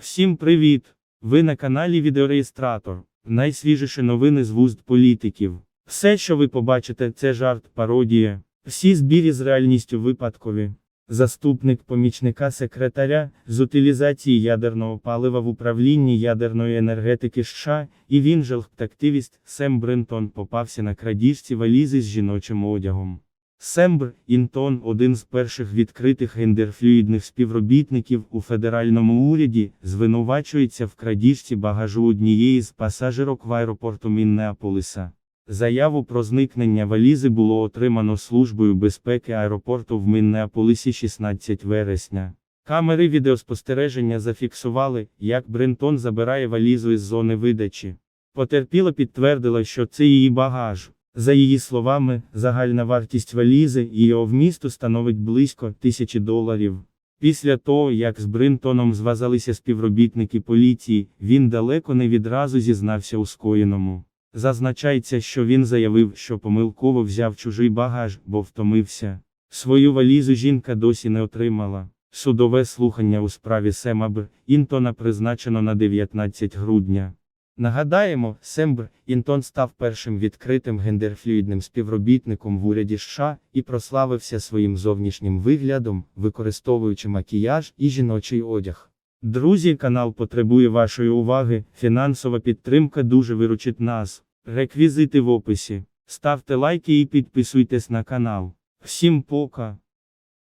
Всім привіт! Ви на каналі Відеореєстратор. Найсвіжіші новини з вуст політиків. Все, що ви побачите, це жарт, пародія. Всі збірі з реальністю випадкові. Заступник помічника секретаря з утилізації ядерного палива в управлінні ядерної енергетики США, і він же активіст Сем Брентон попався на крадіжці валізи з жіночим одягом. Сембр Інтон, один з перших відкритих гендерфлюїдних співробітників у федеральному уряді, звинувачується в крадіжці багажу однієї з пасажирок в аеропорту Міннеаполиса. Заяву про зникнення валізи було отримано Службою безпеки аеропорту в Міннеаполисі 16 вересня. Камери відеоспостереження зафіксували, як Брентон забирає валізу із зони видачі. Потерпіла підтвердила, що це її багаж. За її словами, загальна вартість валізи і його вмісту становить близько тисячі доларів. Після того, як з Бринтоном зв'язалися співробітники поліції, він далеко не відразу зізнався у скоєному. Зазначається, що він заявив, що помилково взяв чужий багаж, бо втомився. Свою валізу жінка досі не отримала. Судове слухання у справі Сема Бр. Інтона призначено на 19 грудня. Нагадаємо, Сембр Інтон став першим відкритим гендерфлюїдним співробітником в уряді США і прославився своїм зовнішнім виглядом, використовуючи макіяж і жіночий одяг. Друзі, канал потребує вашої уваги, фінансова підтримка дуже виручить нас. Реквізити в описі. Ставте лайки і підписуйтесь на канал. Всім пока!